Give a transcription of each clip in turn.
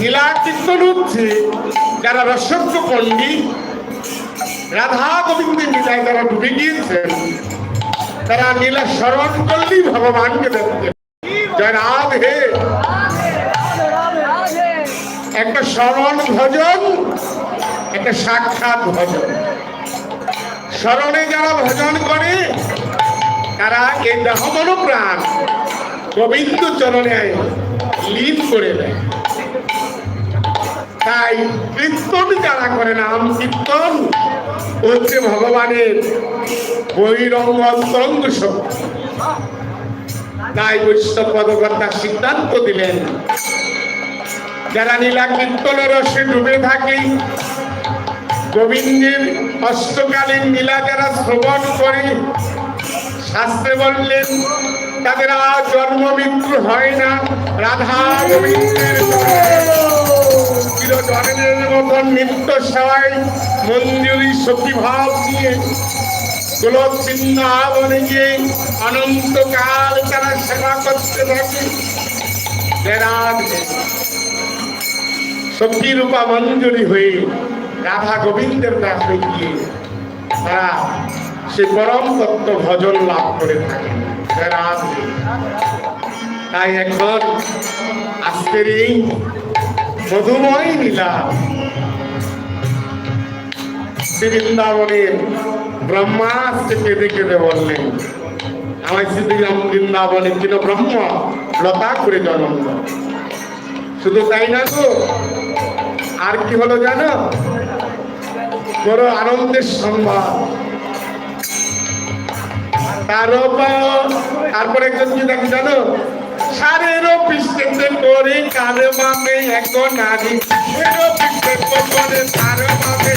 নীলা হচ্ছে যারা রসজ্ঞ পণ্ডিত, রাধা গোবিন্দের নীলায় যারা ডুবে গিয়েছেন। তারা নীলা স্মরণ করলেই ভগবানকে দেখতে। জয় একটা স্মরণ ভজন, একটা সাক্ষাৎ ভজন। স্মরণে যারা ভজন করে, তারা এই দেহমন প্রাণ গোবিন্দ চরণে লীন করে দেয়। তাই কীর্তন যারা করে নাম কীর্তন, হচ্ছে ভগবানের বৈরঙ্গ অন্তরঙ্গ তাই বৈষ্ণব পদকর্তা সিদ্ধান্ত দিলেন, যারা নীলা কীর্তনের রসে ডুবে থাকে, গোবিন্দের অষ্টকালীন নীলা যারা শ্রবণ করে, শাস্ত্রে বললেন, তাদের আর জন্ম মৃত্যু হয় না, রাধা গোবিন্দের। চিরজনের মতন নিত্য সেবায় মঞ্জুরি সখী ভাব দিয়ে গোলক বৃন্দাবনে গিয়ে অনন্তকাল তারা সেবা করতে থাকে। রাধে সখী রূপা মঞ্জুরি হয়ে রাধা গোবিন্দের কাছে গিয়ে তারা সে পরম তত্ত্ব ভজন লাভ করে থাকে তাই এখন আজকের এই মধুময় নীলা বৃন্দাবনের ব্রহ্মা থেকে দেখে বললেন আমার শ্রীরাম বৃন্দাবনের ছিল ব্রহ্ম লতা করে জন্ম শুধু তাই না তো আর কি হলো জানো? বড় আনন্দের সংবাদ। তারপর, তারপরে একজন কি দেখি জানো? সারেরও পৃষ্ঠেতে করে? কারে মামে এক নারী। এরও পৃষ্ঠে করে? তার মামে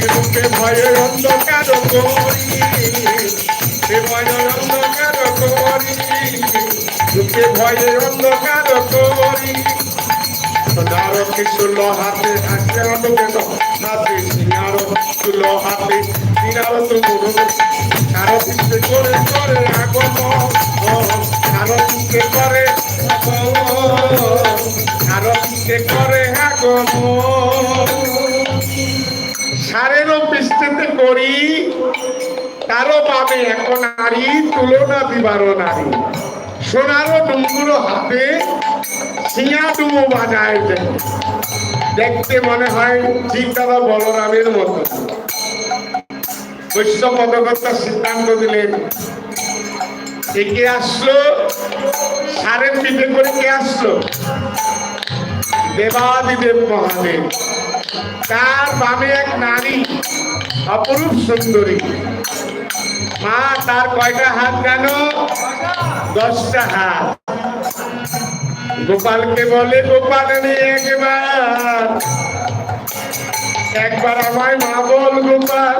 রূপে ভয়ে অন্ধকার করি। সে ভয়ে অন্ধকার করি। রূপে ভয়ে অন্ধকার করি। সোনার কিশোর হাতে হাতে অন্ধকার হাতে সিনার কিশোর হাতে সিনার তুমুর কারও পিছে করে করে আগম কারও পিছে করে আগম সারেরও পৃষ্ঠেতে করি, তারও পাবে এখন নারী, তুলনা দিবারও নারী। সোনারও ডুঙ্গুরো হাতে সিঙা ডুমো বাজায় দেখতে মনে হয় ঠিক দাদা বলরামের মতো। বৈষ্ণব পদকর্তা সিদ্ধান্ত দিলেন, একে আসলো, সারের পিঠে করে কে আসলো? দেবাদিদেব মহাদেব। তার বামে এক নারী, অপরূপ সুন্দরী। মা, তার কয়টা হাত জানো? দশটা হাত। গোপালকে বলে, গোপাল একবার। একবার আমায় মা বল, গোপাল।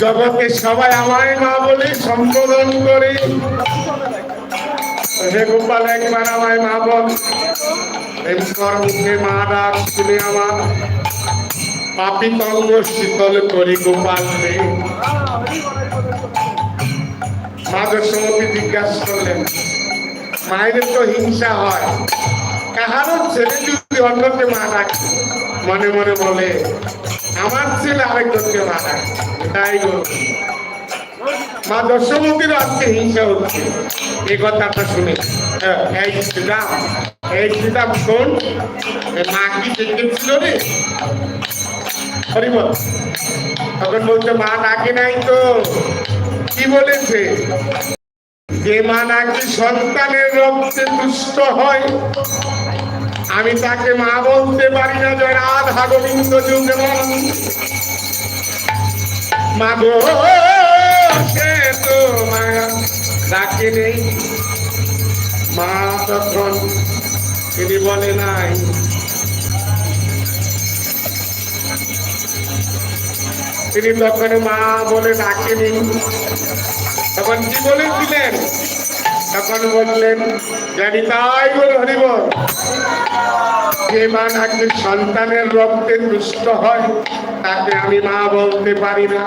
জগতে সবাই আমায় মা বলে সম্বোধন করে। হে গোপাল, একবার আমায় মা বল। এরপর মুখে মা ডাক শুনে আমার পাপি তঙ্গ শীতল করি গোপাল রে। মা দশমতি জিজ্ঞাসা করলেন মায়ের তো হিংসা হয়। কাহারও ছেলে যদি অন্যকে মা ডাকে মনে মনে বলে, আমার ছেলে আরেকজনকে মা তাই গো। মা দশমতির আজকে হিংসা হচ্ছে। এই কথাটা শুনে। এই শ্রীরাম এই শ্রীরাম শোন মা কি দেখেছিল রে? হরিবল, তখন বলছে, মা ডাকে নাই তো। কি বলেছে? যে মা নাকি সন্তানের রক্তে দুষ্ট হয়, আমি তাকে মা বলতে পারি না যে রাধা গোবিন্দ যুগে মা গো, সে তো মা ডাকে নেই। মা তখন তিনি বলে নাই। তিনি তখন মা বলে ডাকেনি তখন কি বলেছিলেন? তখন বললেন, জানি তাই বলে হরিব যে মা নাকি সন্তানের রক্তে দুষ্ট হয়, তাকে আমি মা বলতে পারি না।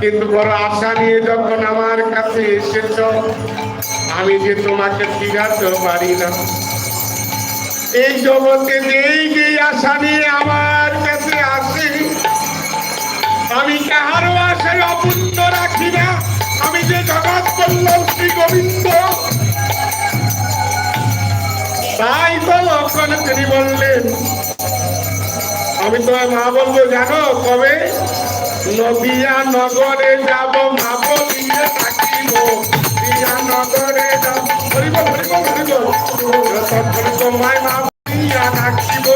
কিন্তু বড় আশা নিয়ে যখন আমার কাছে এসেছ, আমি যে তোমাকে ফিরাতে পারি না। এই জগতে যেই যে আশা নিয়ে আমার কাছে আসে, আমি কাহারও আশায় অপূর্ণ রাখি না। আমি যে জগৎ বললাম শ্রী গোবিন্দ, তাই তো লক্ষণ তিনি বললেন। আমি তোমার মা বলব, জানো কবে? নদিয়া নগরে যাব মা বলিয়ে থাকিব। নদিয়া নগরে যাব। হরিব হরিব হরিব তোমায় মা বলিয়া থাকিব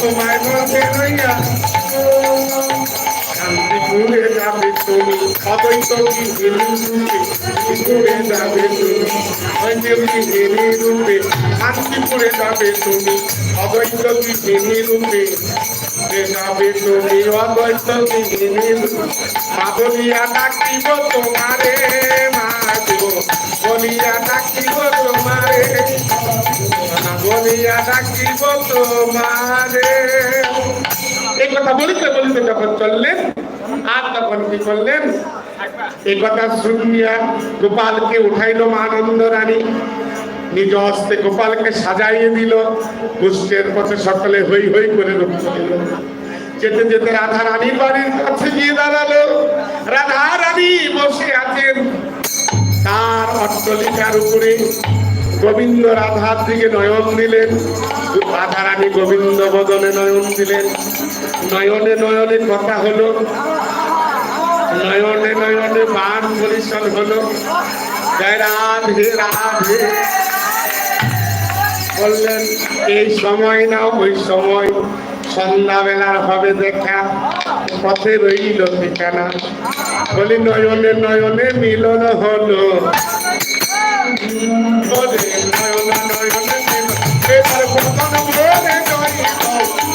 তোমায় মনে রইয়া শান্তিপুরে যাবে তুমি অবৈত কি হেলি রূপে শান্তিপুরে যাবে তুমি অঞ্জলি হেলি রূপে শান্তিপুরে যাবে তুমি অবৈত কি হেলি রূপে যাবে তুমি অবৈত কি হেলি রূপে মা বলিয়া ডাকিব তোমারে মা গো বলিয়া কথা বলিতে আর তখন কি করলেন? এই কথা শুনিয়া গোপালকে উঠাইল মা আনন্দ রানী নিজ হস্তে গোপালকে সাজাইয়ে দিল। পুষ্টের পথে সকলে হই হই করে রক্ত দিল। যেতে যেতে রাধা রানীর বাড়ির কাছে গিয়ে দাঁড়াল। রাধা রানী বসে আছেন। তার অট্টলিকার উপরে গোবিন্দ রাধার দিকে নয়ন দিলেন। রাধা রানী গোবিন্দ বদনে নয়ন দিলেন। নয়নে নয়নে কথা হলো নয়নে নয়নে বান পরিশন হলো। জয় রাধে রাধে বললেন, এই সময় না ওই সময়। সন্ধ্যাবেলার হবে দেখা, পথে রইল ঠিকানা। বলি, নয়নে নয়নে মিলন হলো।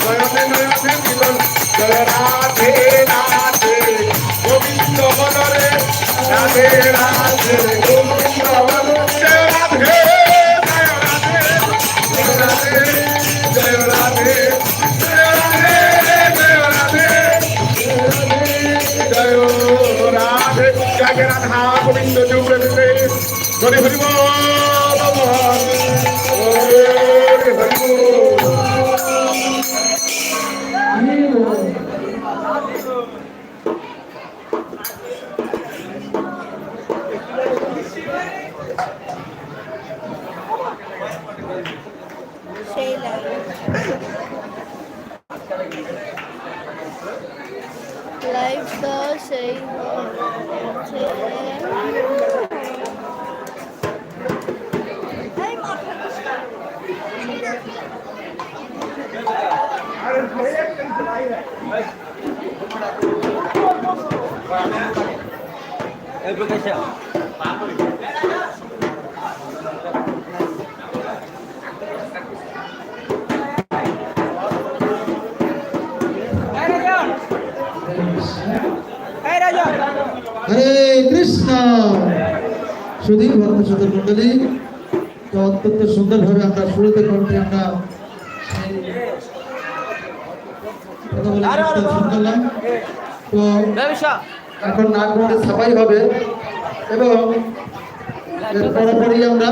নয়নে নয়নে মিলন রাধে রাধে জয় রাধা গোবিন্দ যুগে দিতে হরি হরি বল লাইভটা সেই হচ্ছে হরে কৃষ্ণ। সুধীর ভক্ত শত মন্ডলী তো অত্যন্ত সুন্দরভাবে আমরা শুরুতে কণ্ঠে আমরা তো এখন নাক মুখে সাফাই হবে এবং এর পরপরই আমরা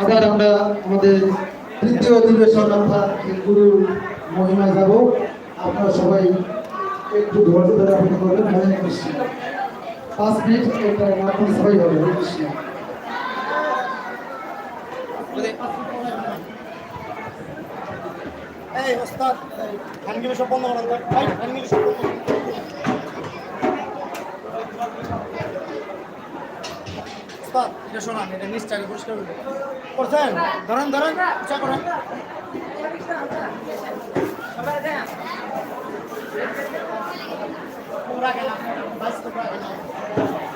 আবার আমরা আমাদের তৃতীয় অধিবেশন অর্থাৎ গুরু মহিমায় যাব। আপনারা সবাই একটু ধৈর্য ধরে অপেক্ষা করবেন। হরে কৃষ্ণ। পাঁচ মিনিট এটা নাক মুখে সাফাই হবে এই ওস্তাদ ধানগুলো সব বন্ধ করেন ভাই ধানগুলো সব বন্ধ ওস্তাদ এটা শোনান এটা নিচটাকে পরিষ্কার করছেন? ধরেন ধরেন উঁচা করেন। রাখেন না, বাস্তব রাখেন না।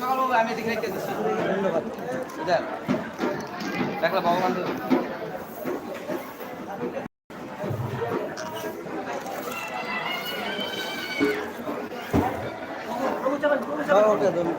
সকালবাবু আমি এদিকে রেখে দিচ্ছি। ধন্যবাদ। দেখলা ভগবান ওটা ধরুন